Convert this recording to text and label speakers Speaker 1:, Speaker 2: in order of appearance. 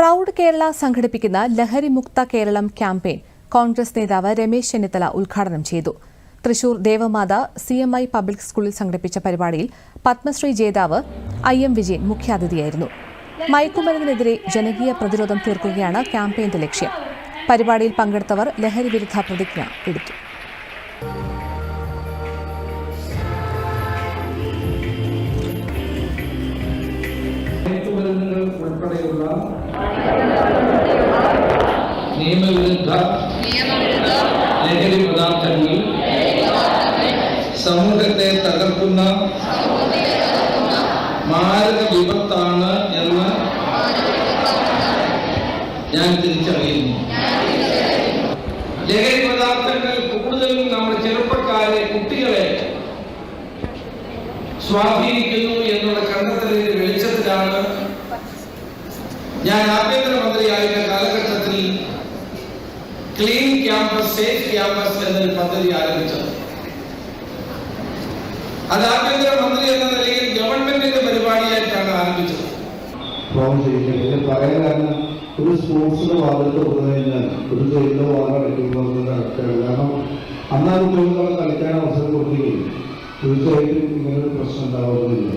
Speaker 1: Proud Kerala സംഘടിപ്പിക്കുന്ന ലഹരി മുക്ത കേരളം ക്യാമ്പയിൻ കോൺഗ്രസ് നേതാവ് രമേശ് ചെന്നിത്തല ഉദ്ഘാടനം ചെയ്തു. Thrissur Devamatha C M I public സ്കൂളിൽ സംഘടിപ്പിച്ച പരിപാടിയിൽ പത്മശ്രീ ജേതാവ് ഐ എം വിജയൻ മുഖ്യാതിഥിയായിരുന്നു. മയക്കുമരുന്നിനെതിരെ ജനകീയ പ്രതിരോധം തീർക്കുകയാണ് ക്യാമ്പയിന്റെ ലക്ഷ്യം. പരിപാടിയിൽ പങ്കെടുത്തവർ ലഹരി വിരുദ്ധ പ്രതിജ്ഞ എടുത്തു.
Speaker 2: മയക്കുമരുന്നുകൾ ഉൾപ്പെടെയുള്ള നിയമവിരുദ്ധ ലഹരി പദാർത്ഥങ്ങൾ സമൂഹത്തെ തകർക്കുന്ന മാരക വിപത്താണ് എന്ന് ഞാൻ തിരിച്ചറിയുന്നു. ലഹരി പദാർത്ഥങ്ങൾ കൂടുതലും നമ്മുടെ ചെറുപ്പക്കാരെ കുട്ടികളെ സ്വാധീനിക്കുന്നു എന്നുള്ള കണ്ടെത്തലിന്റെ വെളിച്ചത്തിലാണ് ഞാൻ ആഭ്യന്തരമന്ത്രിയായിരുന്ന കാലഘട്ടത്തിൽ ക്ലീൻ ക്യാമ്പസ് സേഫ് ക്യാമ്പസ് എന്നൊരു പദ്ധതി ആരംഭിച്ചത്. അത് ആഭ്യന്തരമന്ത്രി എന്ന നിലയിൽ ഗവൺമെന്റിന്റെ പരിപാടിയായിട്ടാണ് ആരംഭിച്ചത്.
Speaker 3: പറയാൻ ഒരു വാതിൽ തുറന്നു കഴിഞ്ഞാൽ ഒരു ജയിലിന്റെ വാതിൽ അടയ്ക്കുന്നത് കറക്റ്റാണ് കാരണം അന്നാ കുട്ടികൾക്ക് കളിക്കാൻ അവസരം കൊടുക്കുകയും തീർച്ചയായിട്ടും ഇങ്ങനൊരു പ്രശ്നം ഉണ്ടാവുന്നില്ല